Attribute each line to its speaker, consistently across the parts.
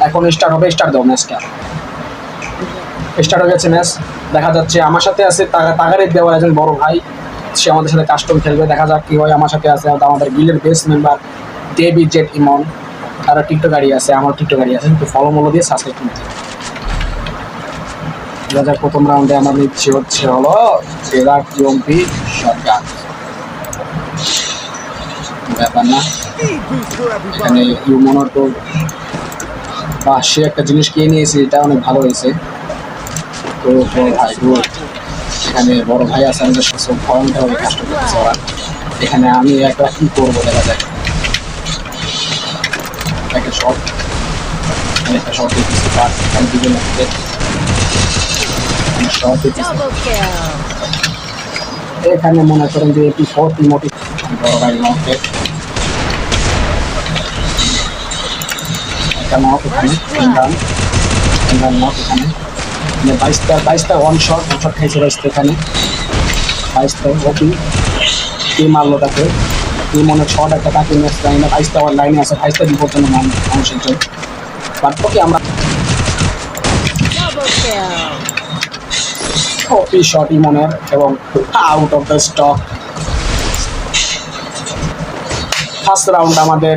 Speaker 1: এখন স্টার্ট হবে স্টার্ট দাও ম্যাচটা স্টার্ট হয়ে গেছে ম্যাচ দেখা যাচ্ছে আমার সাথে আছে তাগা- তাগারের দেওয়ার একজন বড় ভাই। সে আমাদের সাথে কাস্টম খেলবে। দেখা যাক কি হয়। আমার সাথে আছে আমাদের গিলের বেস্ট মেম্বার ডেভি জেট ইমন তারা টিকটক গাড়ি আছে, আমার টিকটক গাড়ি আছে। একটু ফলো মলো দিয়ে সাবস্ক্রাইব করতে দেখা যাক প্রথম রাউন্ডে আমার নিচ্ছে হচ্ছে হলো সেরাক ইউএমপি শটগান ব্যাপার না। এখানে ইউমনোর তো বা সে একটা জিনিস কিনে নিয়েছে এটা অনেক ভালো হয়েছে। তো বড় ভাই এখানে বড় ভাই আছে আমাদের সব ভয়ঙ্কর ভাবে কাজ করতেছে ওরা। এখানে আমি একটা কি করব দেখা যায় একটা শট একটা শট দিতেছি বাট এখানে দুজন মধ্যে শট দিতেছি এখানে মনে করেন যে এটি ফোর্থ মোটি বড় ভাই নকে একটা নক এখানে ইমরান ইমরান নক এখানে মানে বাইশটা বাইশটা ওয়ান শট ওয়ান শট খাইছে বাইশটা এখানে বাইশটা ওপি কে মারলো তাকে কে মনে শট একটা তাকে ম্যাচ লাইনে বাইশটা ওয়ান লাইনে আছে বাইশটা বিপজ্জনক মানুষ মানুষের জন্য বাট ওকে আমরা. ওপি শট ইমনের এবং out of the stock first round আমাদের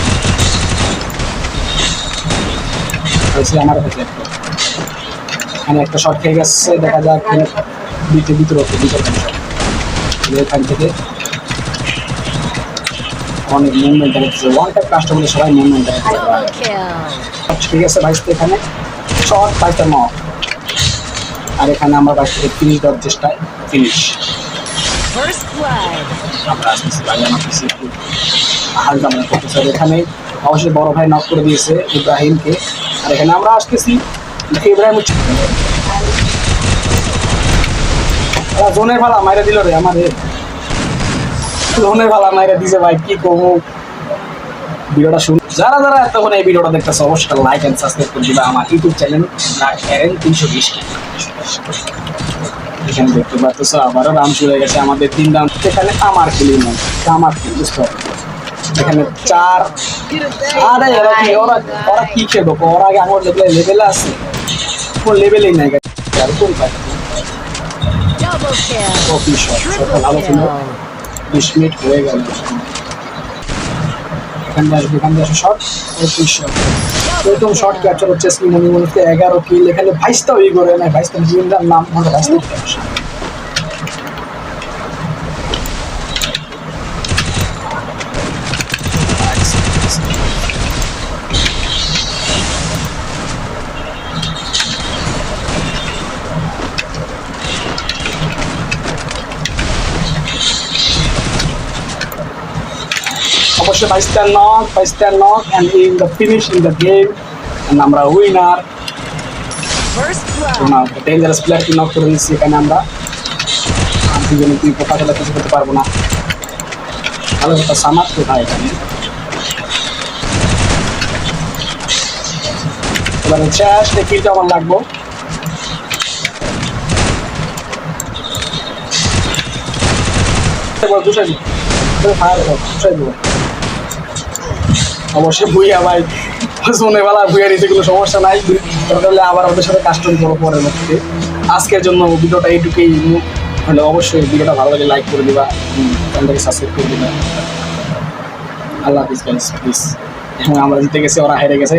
Speaker 1: হয়েছে আমার একটা। এখানে একটা শট খেয়ে গেছে দেখা যাক ভিতরে ভিতরে ভিতরে এখান থেকে অনেক মুভমেন্ট দেখাচ্ছে। ওয়ান টাইপ কাস্টমার সবাই মুভমেন্ট
Speaker 2: kill.
Speaker 1: ঠিক আছে বাইশ এখানে শর্ট বাইশটা ন আর এখানে আমরা বাইশ থেকে তিরিশ দেওয়ার চেষ্টায় ফিনিশ. আমরা আসতেছি ভাই আমার পিসি একটু হালকা মনে করতেছে এখানে অবশ্যই বড় ভাই নক করে দিয়েছে ইব্রাহিমকে। আর এখানে আমরা আসতেছি ইব্রাহিম জোনের ভালা মাইরা দিল রে আমার জোনের ভালা মাইরা দিছে ভাই, কি কমু? ভিডিওটা শুন। যারা যারা এতক্ষণ এই ভিডিওটা দেখতেছে, অবশ্যই লাইক এন্ড সাবস্ক্রাইব করে দিবা আমার ইউটিউব চ্যানেল ব্ল্যাক এরেন তিনশো বিশ এখানে দেখতে পাচ্ছ, আবারও রাম চলে গেছে আমাদের তিন রাম এখানে আমার খেলি নয় আমার খেলি, বুঝতে পারছ? এখানে চার আরে এরা কি ওরা ওরা কি খেলব? ওরা আগে আমার লেভেলে লেভেলে আছে। কোন লেভেলেই নাই আর কোন
Speaker 2: kill.
Speaker 1: Copy shot. ভালো ছিল. বিশ মিনিট হয়ে গেল। এখান দিয়ে আসবে এখান দিয়ে আসবে শট। শট। প্রথম শট ক্যাপচার হচ্ছে এগারো কিল এখানে বাইশটাও ই করে নাই বাইশটা জিন্দার নাম আমরা অবশ্যই বাইশটা নক বাইশটা knock and in the finish in the game আমরা উইনার. ডেঞ্জারাস প্লেয়ারকে নক করে দিচ্ছি এখানে আমরা দুজনে তুই পোকা খেলা কিছু করতে পারব না। ভালো কথা সামার কোথায় এখানে। এবারে শেষ কিলটা আমার লাগবো। দুশো দিই ফায়ার দুশো দিব অবশ্যই ভুইয়া ভাই জোনে বেলা ভুইয়া নিতে কোনো সমস্যা নাই। তাহলে হলে আবার আমাদের সাথে কাস্টম করো পরের মধ্যে। আজকের জন্য ভিডিওটা এইটুকুই। হলে অবশ্যই ভিডিওটা ভালো লাগে লাইক করে দিবা চ্যানেলটাকে সাবস্ক্রাইব করে দিবা। আল্লাহ হাফিজ গাইস প্লিজ এখন আমরা জিতে গেছি, ওরা হেরে গেছে।